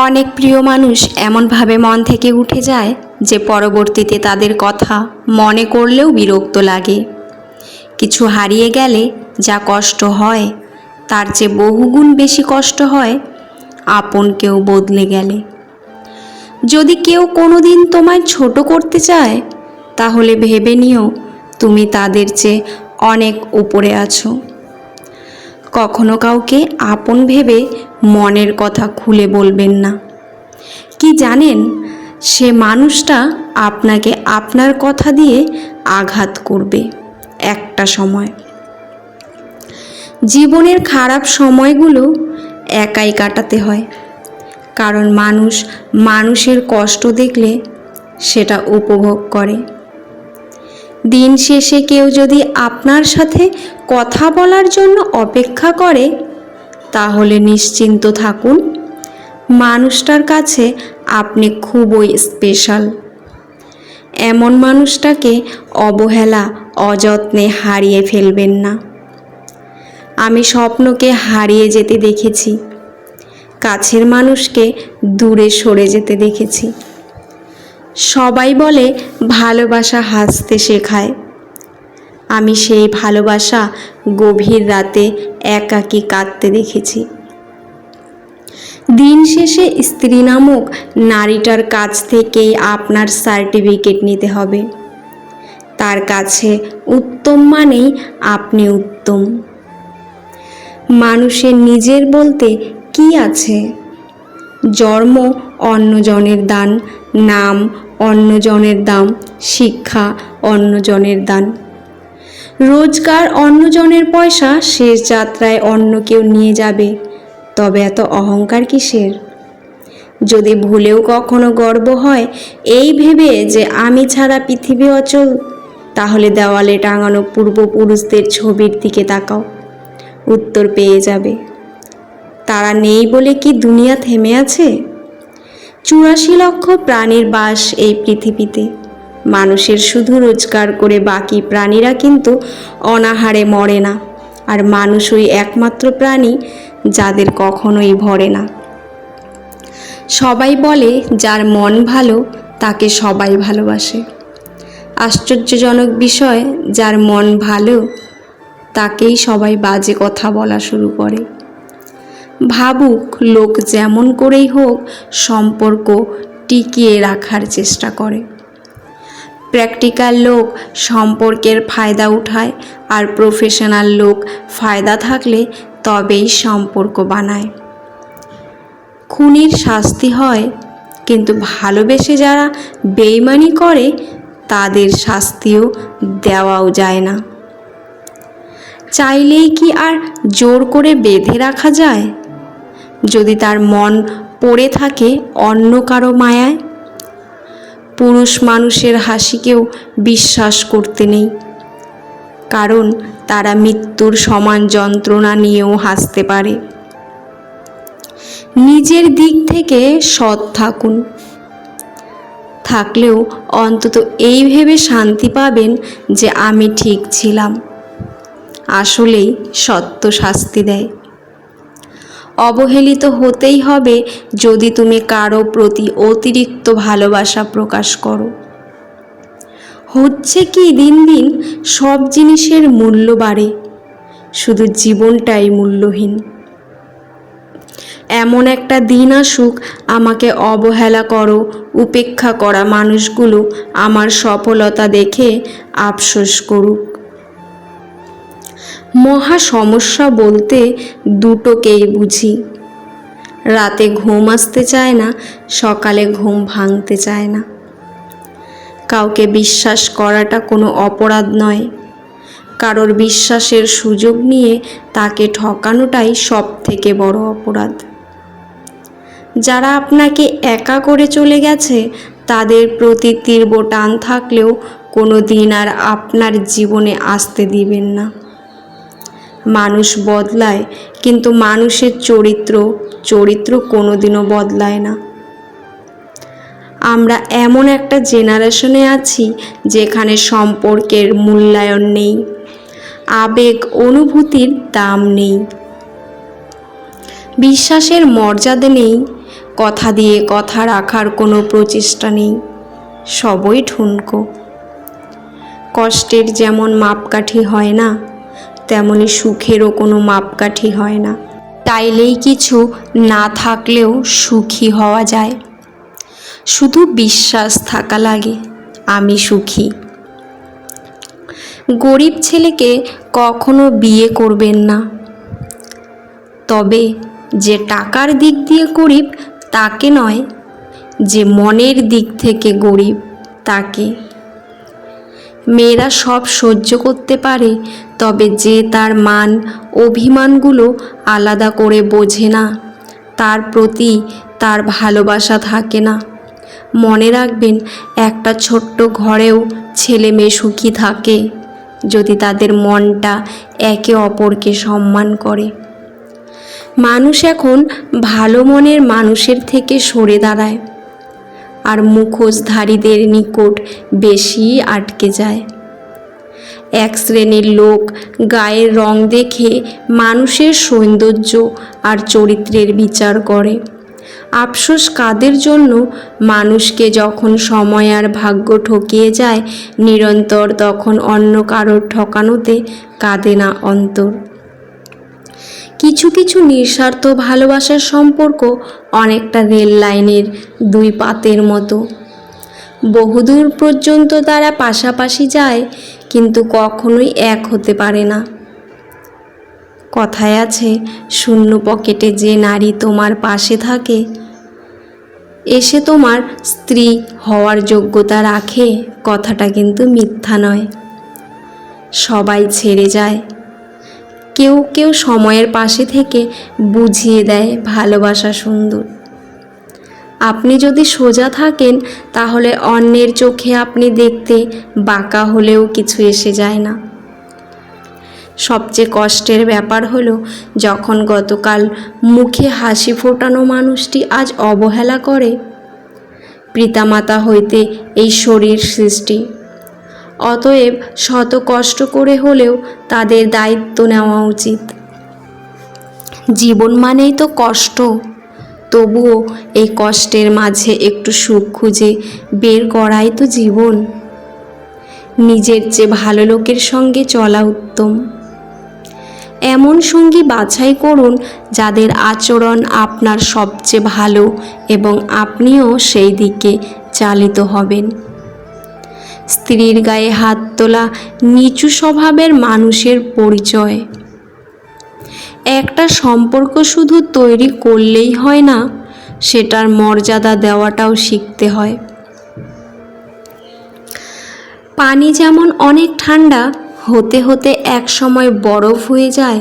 অনেক প্রিয় মানুষ এমনভাবে মন থেকে উঠে যায় যে পরবর্তীতে তাদের কথা মনে করলেও বিরক্ত লাগে। কিছু হারিয়ে গেলে যা কষ্ট হয়, তার চেয়ে বহুগুণ বেশি কষ্ট হয় আপন কেউ বদলে গেলে। যদি কেউ কোনো দিন তোমায় ছোট করতে চায়, তাহলে ভেবে নিও তুমি তাদের চেয়ে অনেক উপরে আছো। কখনো কাউকে আপন ভেবে মনের কথা খুলে বলবেন না। কি জানেন, সে মানুষটা আপনাকে আপনার কথা দিয়ে আঘাত করবে একটা সময়। জীবনের খারাপ সময়গুলো একাই কাটাতে হয়, কারণ মানুষ মানুষের কষ্ট দেখলে সেটা উপভোগ করে। দিন শেষে কেউ যদি আপনার সাথে কথা বলার জন্য অপেক্ষা করে তাহলে নিশ্চিন্ত থাকুন। মানুষটার কাছে আপনি খুবই স্পেশাল এমন মানুষটাকে অবহেলা, অযত্নে হারিয়ে ফেলবেন না। আমি স্বপ্নকে হারিয়ে যেতে দেখেছি। কাছের মানুষকে দূরে সরে যেতে দেখেছি। সবাই বলে ভালোবাসা হাসতে শেখায়। আমি সেই ভালোবাসা গভীর রাতে একাকী কাঁদতে দেখেছি। দিন শেষে স্ত্রী নামক নারীটার কাছ থেকেই আপনার সার্টিফিকেট নিতে হবে। তার কাছে উত্তম মানেই আপনি উত্তম। মানুষের নিজের বলতে কি আছে? জন্ম অন্যজনের দান, নাম অন্যজনের দাম, শিক্ষা অন্যজনের দান। রোজগার অন্যজনের পয়সা, শেষ যাত্রায় অন্য কেউ নিয়ে যাবে। তবে এত অহংকার কিসের? যদি ভুলেও কখনো গর্ব হয়, এই ভেবে যে আমি ছাড়া পৃথিবী অচল, তাহলে দেওয়ালে টাঙানো পূর্বপুরুষদের ছবির দিকে তাকাও। উত্তর পেয়ে যাবে। তারা নেই বলে কি দুনিয়া থেমে আছে? চুরাশি লক্ষ প্রাণীর বাস এই পৃথিবীতে। মানুষের শুধু রোজগার করে বাকি প্রাণীরা কিন্তু অনাহারে মরে না। আর মানুষই একমাত্র প্রাণী যাদের কখনোই ভরে না। সবাই বলে, যার মন ভালো, তাকে সবাই ভালোবাসে। আশ্চর্যজনক বিষয়, যার মন ভালো, তাকেই সবাই বাজে কথা বলা শুরু করে। ভাবুক, লোক যেমন করেই হোক, সম্পর্ক টিকিয়ে রাখার চেষ্টা করে। প্র্যাকটিক্যাল লোক সম্পর্কের ফায়দা উঠায় আর প্রফেশনাল লোক ফায়দা থাকলে তবেই সম্পর্ক বানায়। খুনির শাস্তি হয়, কিন্তু ভালোবেসে যারা বেইমানি করে, তাদের শাস্তিও দেওয়াও যায় না। চাইলেই কি আর জোর করে বেঁধে রাখা যায়? যদি তার মন পড়ে থাকে অন্য কারও মায়ায় পুরুষ মানুষের হাসিকেও বিশ্বাস করতে নেই। কারণ তারা মৃত্যুর সমান যন্ত্রণা নিয়েও হাসতে পারে। নিজের দিক থেকে সৎ থাকুন। থাকলেও অন্তত এই ভেবে শান্তি পাবেন যে আমি ঠিক ছিলাম। আসলেই সত্য শাস্তি দেয়। অবহেলিত হতেই হবে যদি তুমি কারও প্রতি অতিরিক্ত ভালোবাসা প্রকাশ করো। হচ্ছে কি দিন দিন সব জিনিসের মূল্য বাড়ে, শুধু জীবনটাই মূল্যহীন। এমন একটা দিন আসুক, আমাকে অবহেলা করো, উপেক্ষা করা মানুষগুলো আমার সফলতা দেখে আফসোস করুক। মহা সমস্যা বলতে দুটোকেই বুঝি। রাতে ঘুম আসতে চায় না, সকালে ঘুম ভাঙতে চায় না। কাউকে বিশ্বাস করাটা কোনো অপরাধ নয়। কারোর বিশ্বাসের সুযোগ নিয়ে তাকে ঠকানোটাই সব থেকে বড় অপরাধ। যারা আপনাকে একা করে চলে গেছে, তাদের প্রতি তীব্র টান থাকলেও কোনো দিন আর আপনার জীবনে আসতে দিবেন না। মানুষ বদলায়, কিন্তু মানুষের চরিত্র চরিত্র কোনোদিনও বদলায় না। আমরা এমন একটা জেনারেশনে আছি যেখানে সম্পর্কের মূল্যায়ন নেই, আবেগ অনুভূতির দাম নেই, বিশ্বাসের মর্যাদা নেই, কথা দিয়ে কথা রাখার কোনো প্রচেষ্টা নেই, সবই ঠুনকো। কষ্টের যেমন মাপকাঠি হয় না তেমনি সুখেরও কোনো মাপকাঠি হয় না। চাইলেই কিছু না থাকলেও সুখী হওয়া যায়। শুধু বিশ্বাস থাকা লাগে, আমি সুখী। গরিব ছেলেকে কখনো বিয়ে করবেন না। তবে যে টাকার দিক দিয়ে গরিব, তাকে নয়, যে মনের দিক থেকে গরিব, তাকে মেয়েরা সব সহ্য করতে পারে, তবে যে তার মান, অভিমানগুলো আলাদা করে বোঝে না। তার প্রতি তার ভালোবাসা থাকে না। মনে রাখবেন, একটা ছোট্ট ঘরেও ছেলে মেয়ে সুখী থাকে, যদি তাদের মনটা একে অপরকে সম্মান করে। মানুষ এখন ভালো মনের মানুষের থেকে সরে দাঁড়ায়। আর মুখোশধারীদের নিকট বেশি আটকে যায়। এক শ্রেণির লোক গায়ের রং দেখে মানুষের সৌন্দর্য আর চরিত্রের বিচার করে। আফসোস কাদের জন্য? মানুষকে যখন সময় আর ভাগ্য ঠকিয়ে যায়, নিরন্তর তখন অন্য কারোর ঠকানোতে কাঁদে না অন্তর। কিছু কিছু নিঃস্বার্থ ভালোবাসার সম্পর্ক অনেকটা রেল লাইনের দুই পাতের মতো। বহুদূর পর্যন্ত তারা পাশাপাশি যায়, কিন্তু কখনোই এক হতে পারে না। কথায় আছে, শূন্য পকেটে যে নারী তোমার পাশে থাকে, এসে তোমার স্ত্রী হওয়ার যোগ্যতা রাখে। কথাটা কিন্তু মিথ্যা নয়। সবাই ছেড়ে যায়। কেউ কেউ সময়ের পাশে থেকে বুঝিয়ে দেয় ভালোবাসা সুন্দর। আপনি যদি সোজা থাকেন, তাহলে অন্যের চোখে আপনি দেখতে বাঁকা হলেও কিছু এসে যায় না। সবচেয়ে কষ্টের ব্যাপার হলো, যখন গতকাল মুখে হাসি ফোটানো মানুষটি আজ অবহেলা করে, পিতামাতা হইতে এই শরীর সৃষ্টি। অতএব শত কষ্ট করে হলেও তাদের দায়িত্ব নেওয়া উচিত। জীবন মানেই তো কষ্ট। তবুও এই কষ্টের মাঝে একটু সুখ খুঁজে বের করাই তো জীবন। নিজের চেয়ে ভালো লোকের সঙ্গে চলা উত্তম। এমন সঙ্গী বাছাই করুন যাদের আচরণ আপনার সবচেয়ে ভালো এবং আপনিও সেই দিকে চালিত হবেন। স্ত্রীর গায়ে হাত তোলা নিচু স্বভাবের মানুষের পরিচয়। একটা সম্পর্ক শুধু তৈরি করলেই হয় না, সেটার মর্যাদা দেওয়াটাও শিখতে হয়। পানি যেমন অনেক ঠান্ডা, হতে হতে এক সময় বরফ হয়ে যায়।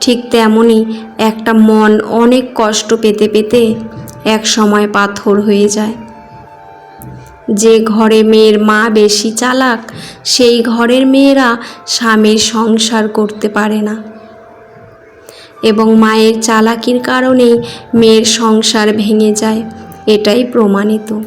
ঠিক তেমনই একটা মন অনেক কষ্ট পেতে পেতে এক সময় পাথর হয়ে যায়। যে ঘরে মেয়ের মা বেশি চালাক, সেই ঘরের মেয়েরা স্বামীর সংসার করতে পারে না। এবং মায়ের চালাকির কারণেই মেয়ের সংসার ভেঙে যায়, এটাই প্রমাণিত।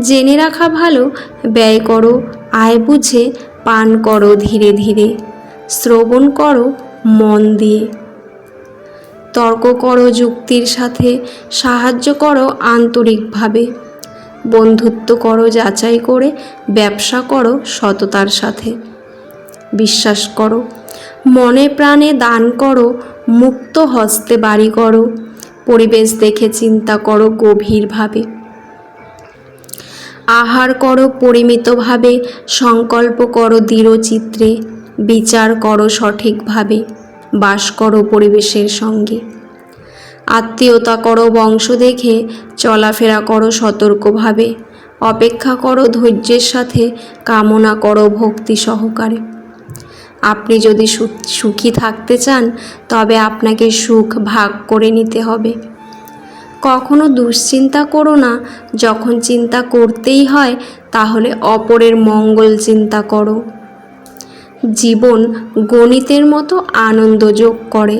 জেনে রাখা ভালো, ব্যয় করো, আয় বুঝে, পান করো ধীরে ধীরে, শ্রবণ করো, মন দিয়ে। তর্ক করো যুক্তির সাথে, সাহায্য করো আন্তরিকভাবে। বন্ধুত্ব করো যাচাই করে, ব্যবসা করো সততার সাথে। বিশ্বাস করো, মনে প্রাণে দান করো, মুক্ত হস্তে বাড়ি করো, পরিবেশ দেখে চিন্তা করো গভীরভাবে। আহার করো পরিমিতভাবে, সংকল্প করো দৃঢ়চিত্রে বিচার করো সঠিকভাবে, বাস করো পরিবেশের সঙ্গে। আত্মীয়তা করো বংশ দেখে, চলাফেরা করো সতর্কভাবে, অপেক্ষা করো ধৈর্যের সাথে, কামনা করো ভক্তি সহকারে। আপনি যদি সুখী থাকতে চান, তবে আপনাকে সুখ ভাগ করে নিতে হবে। কখনো দুশ্চিন্তা করো না, যখন চিন্তা করতেই হয়, তাহলে অপরের মঙ্গল চিন্তা করো। জীবন গণিতের মতো আনন্দ যোগ করে।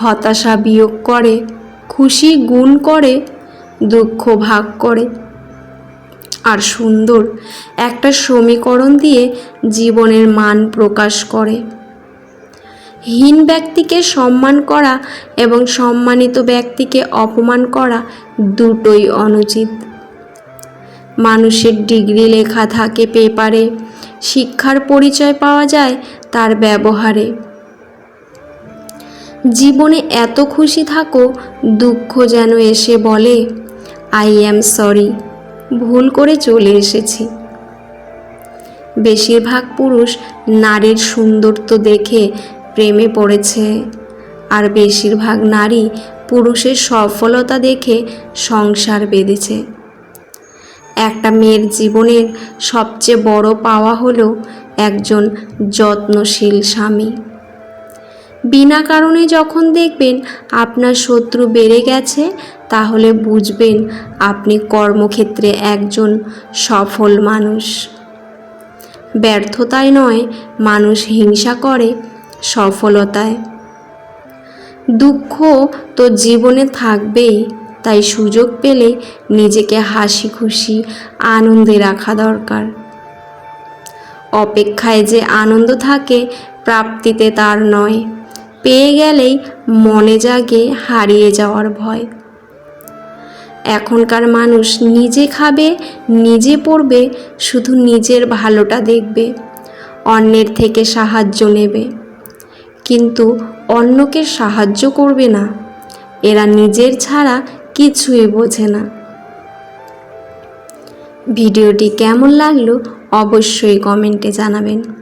হতাশা বিয়োগ করে, খুশি গুণ করে, দুঃখ ভাগ করে। আর সুন্দর একটা সমীকরণ দিয়ে জীবনের মান প্রকাশ করে। হীন ব্যক্তিকে সম্মান করা এবং সম্মানিত ব্যক্তিকে অপমান করা দুটোই অনুচিত। মানুষের ডিগ্রি লেখা থাকে পেপারে, শিক্ষার পরিচয় পাওয়া যায় তার ব্যবহারে। জীবনে এত খুশি থাকো, দুঃখ যেন এসে বলে আই অ্যাম সরি ভুল করে চলে এসেছি। বেশিরভাগ পুরুষ নারীর সৌন্দর্য দেখে প্রেমে পড়েছে, আর বেশিরভাগ নারী পুরুষের সফলতা দেখে সংসার বেঁধেছে। একটা মেয়ের জীবনের সবচেয়ে বড় পাওয়া হলো একজন যত্নশীল স্বামী। বিনা কারণে যখন দেখবেন আপনার শত্রু বেড়ে গেছে, তাহলে বুঝবেন আপনি কর্মক্ষেত্রে একজন সফল মানুষ। ব্যর্থতায় নয়, মানুষ হিংসা করে সফলতায়। দুঃখ তো জীবনে থাকবেই, তাই সুযোগ পেলে নিজেকে হাসি খুশি, আনন্দে রাখা দরকার। অপেক্ষায় যে আনন্দ থাকে, প্রাপ্তিতে তার নয়। পেয়ে গেলেই মনে জাগে হারিয়ে যাওয়ার ভয়। এখনকার মানুষ নিজে খাবে, নিজে পড়বে, শুধু নিজের ভালোটা দেখবে, অন্যের থেকে সাহায্য নেবে। কিন্তু অন্যকে সাহায্য করবে না, এরা নিজের ছাড়া কিছুই বোঝে না। ভিডিওটি কেমন লাগল অবশ্যই কমেন্টে জানাবেন।